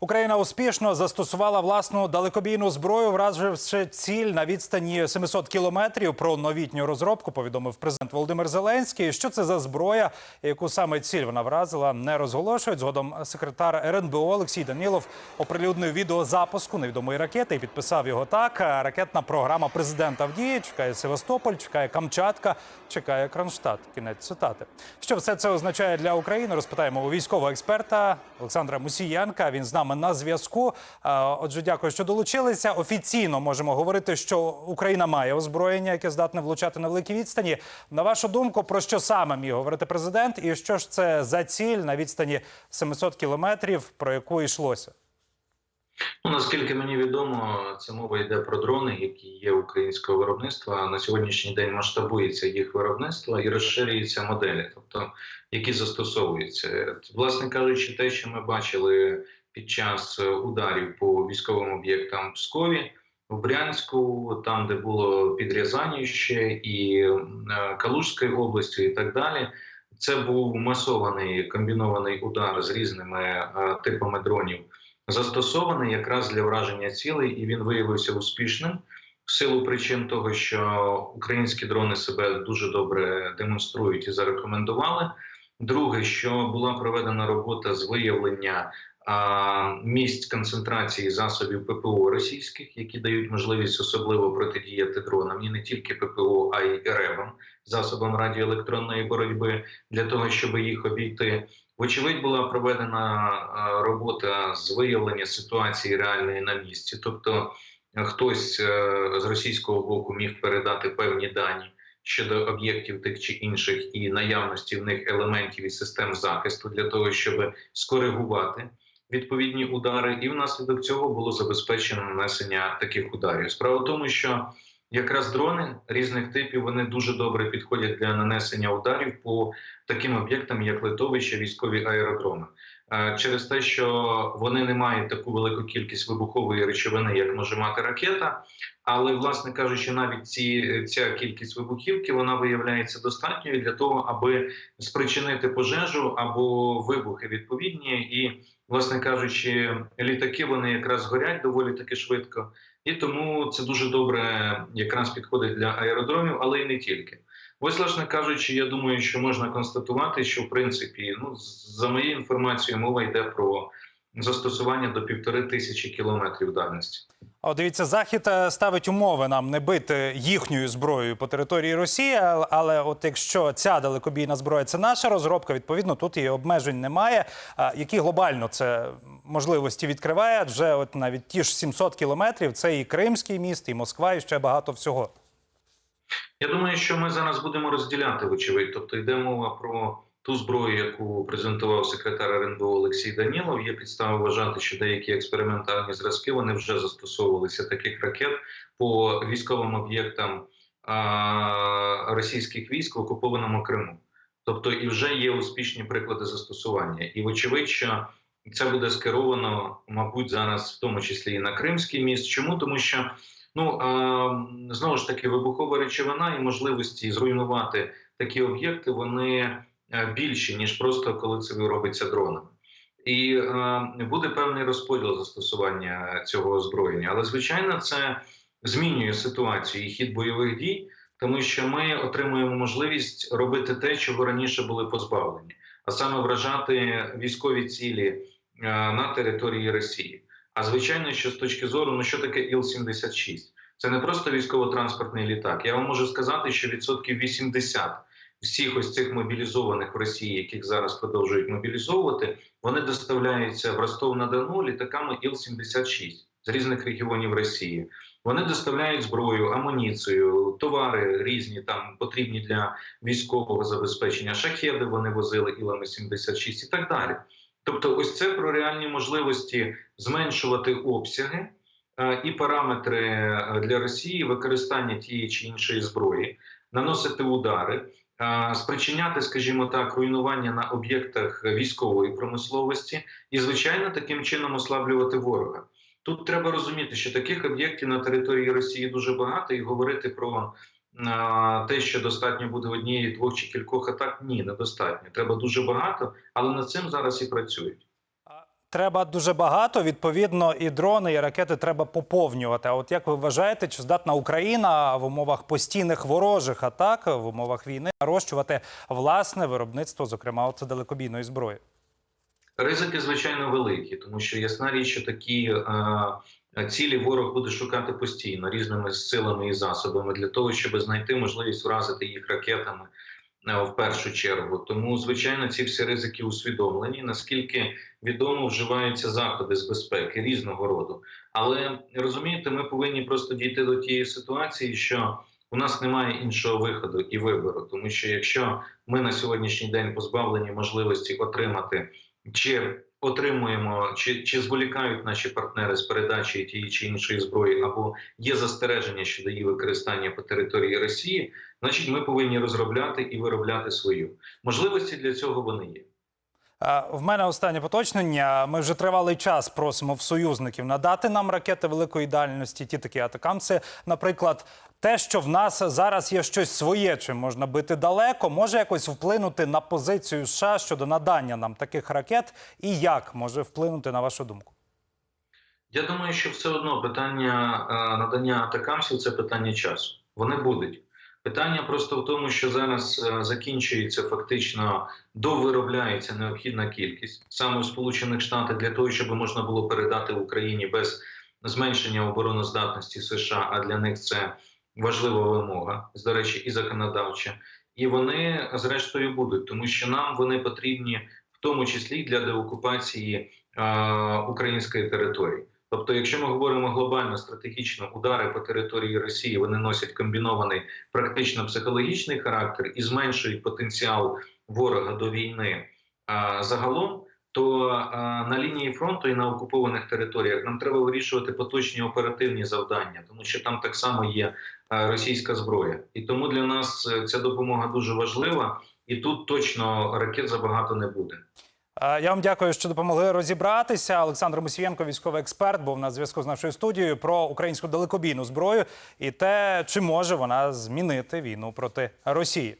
Україна успішно застосувала власну далекобійну зброю, вразивши ціль на відстані 700 кілометрів. Про новітню розробку повідомив президент Володимир Зеленський. Що це за зброя, яку саме ціль вона вразила, не розголошують. Згодом секретар РНБО Олексій Данілов оприлюднив відео запуску невідомої ракети і підписав його так. Ракетна програма президента в дії чекає Севастополь, чекає Камчатка, чекає Кронштадт. Кінець цитати. Що все це означає для України? Розпитаємо у військового експерта Олександра Мусієнка. Він з нами на зв'язку. Отже, дякую, що долучилися. Офіційно можемо говорити, що Україна має озброєння, яке здатне влучати на великій відстані. На вашу думку, про що саме міг говорити президент, і що ж це за ціль на відстані 700 кілометрів, про яку йшлося? Ну, наскільки мені відомо, це мова йде про дрони, які є українського виробництва. На сьогоднішній день масштабується їх виробництво і розширюються моделі, тобто які застосовуються. Власне кажучи, те, що ми бачили під час ударів по військовим об'єктам в Пскові, в Брянську, там де було підрізаніще і е, Калужської області, і так далі. Це був масований комбінований удар з різними е, типами дронів застосований якраз для враження цілей, і він виявився успішним в силу причин того, що українські дрони себе дуже добре демонструють і зарекомендували. Друге, що була проведена робота з виявлення місць концентрації засобів ППО російських, які дають можливість особливо протидіяти дронам, і не тільки ППО, а й РЕБам, засобам радіоелектронної боротьби, для того, щоб їх обійти. Вочевидь, була проведена робота з виявлення ситуації реальної на місці, тобто е, хтось е, з російського боку міг передати певні дані щодо об'єктів тих чи інших і наявності в них елементів і систем захисту для того, щоб скоригувати відповідні удари, і внаслідок цього було забезпечено нанесення таких ударів. Справа в тому, що Якраз дрони різних типів вони дуже добре підходять для нанесення ударів по таким об'єктам, як литовища, військові аеродроми, Е, через те, що вони не мають таку велику кількість вибухової речовини, як може мати ракета. Але, власне кажучи, навіть ці ця кількість вибухівки вона виявляється достатньою для того, аби спричинити пожежу або вибухи відповідні, і, власне кажучи, літаки вони якраз горять доволі таки швидко. І тому це дуже добре якраз підходить для аеродромів, але й не тільки. Ось, власне кажучи, я думаю, що можна констатувати, що в принципі, ну за моєю інформацією, мова йде про застосування до півтори тисячі кілометрів дальності. От дивіться, захід е, ставить умови нам не бити їхньою зброєю по території Росії. Але от якщо ця далекобійна зброя це наша розробка, відповідно тут і обмежень немає. А які глобально це можливості відкриває? Адже от навіть ті ж 700 кілометрів це і Кримський міст, і Москва, і ще багато всього. Я думаю, що ми зараз будемо розділяти вочевидь. Тобто йде мова про ту зброю, яку презентував секретар РНБО Олексій Данілов. Є підстави вважати, що деякі експериментальні зразки вони вже застосовувалися таких ракет по військовим об'єктам російських військ в окупованому Криму. Тобто, і вже є успішні приклади застосування. І вочевидь, що це буде скеровано, мабуть, зараз в тому числі і на Кримський міст. Чому тому, що Ну знову ж таки, вибухова речовина і можливості зруйнувати такі об'єкти вони більші ніж просто коли це робиться дронами. І е, буде певний розподіл застосування цього озброєння, але звичайно, це змінює ситуацію і хід бойових дій, тому що ми отримуємо можливість робити те, чого раніше були позбавлені, а саме вражати військові цілі е, на території Росії. А звичайно, що з точки зору, ну що таке Іл-76? Це не просто військово-транспортний літак. Я вам можу сказати, що відсотків 80 всіх ось цих мобілізованих в Росії, яких зараз продовжують мобілізовувати, вони доставляються в Ростов-на-Дону літаками Іл-76 з різних регіонів Росії. Вони доставляють зброю, амуніцію, товари різні там потрібні для військового забезпечення. Шахеди вони возили Ілами 76 і так далі. Тобто, ось це про реальні можливості зменшувати обсяги е, і параметри е, для Росії використання тієї чи іншої зброї, наносити удари, спричиняти, скажімо так, руйнування на об'єктах військової промисловості і, звичайно, таким чином ослаблювати ворога. Тут треба розуміти, що таких об'єктів на території Росії дуже багато, і говорити про те, що достатньо буде однієї, двох чи кількох атак, ні, недостатньо. Треба дуже багато, але над цим зараз і працюють. Треба дуже багато. Відповідно, і дрони, і ракети треба поповнювати. А от як ви вважаєте, чи здатна Україна в умовах постійних ворожих атак, в умовах війни нарощувати власне виробництво, зокрема от далекобійної зброї? Ризики, звичайно, великі, тому що ясна річ, що такі е, цілі ворог буде шукати постійно різними силами і засобами для того, щоб знайти можливість вразити їх ракетами в першу чергу. Тому, звичайно, ці всі ризики усвідомлені. Наскільки відомо, вживаються заходи з безпеки різного роду. Але розумієте, ми повинні просто дійти до тієї ситуації, що у нас немає іншого виходу і вибору, тому що якщо ми на сьогоднішній день позбавлені можливості отримати чи отримуємо, чи, чи зволікають наші партнери з передачі тієї чи іншої зброї, або є застереження щодо її використання по території Росії, значить ми повинні розробляти і виробляти свою можливості для цього. Вони є. Е, В мене останнє поточнення. Ми вже тривалий час просимо в союзників надати нам ракети великої дальності, ті такі атакамси. Наприклад, те, що в нас зараз є щось своє, чим можна бити далеко, може якось вплинути на позицію США щодо надання нам таких ракет, і як може вплинути на вашу думку? Я думаю, що все одно питання е, надання атакамсів це питання часу. Вони будуть. Питання просто в тому, що зараз е, закінчується фактично довиробляється необхідна кількість саме в Сполучених Штатах для того, щоб можна було передати Україні без зменшення обороноздатності США. А для них це важлива вимога, до речі, і законодавча. І вони зрештою будуть, тому що нам вони потрібні в тому числі для деокупації е, української території. Тобто, якщо ми говоримо глобально стратегічно, удари по території Росії вони носять комбінований практично психологічний характер і зменшують потенціал ворога до війни а, загалом. То а, на лінії фронту і на окупованих територіях нам треба вирішувати поточні оперативні завдання, тому що там так само є а, російська зброя, і тому для нас е, ця допомога дуже важлива, і тут точно ракет забагато не буде. Е, Я вам дякую, що допомогли розібратися. Олександр Мусієнко, військовий експерт, був на зв'язку з нашою студією про українську далекобійну зброю і те, чи може вона змінити війну проти Росії.